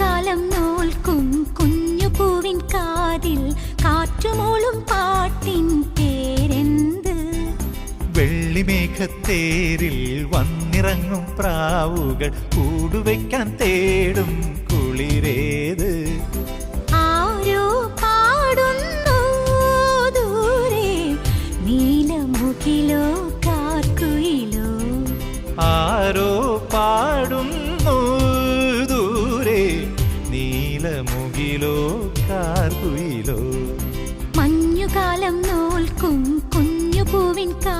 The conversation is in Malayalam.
കാലം നോൽക്കും കുഞ്ഞു പൂവിൻ കാതിൽ. കാറ്റുമോളും പാട്ടിൻ പേരെന്ത്? വെള്ളിമേഘത്തേരിൽ വന്നിറങ്ങും പ്രാവുകൾ കൂടുവയ്ക്കാൻ തേടും കുളിരേത്. ആരോ പാടുന്നു ദൂരെ? കാർക്കുയിലോ? ആരോ പാടും നീലമുകിലോ കാർകുയിലോ മഞ്ഞുകാലം നോൽക്കും കുഞ്ഞു പൂവിൻ കാ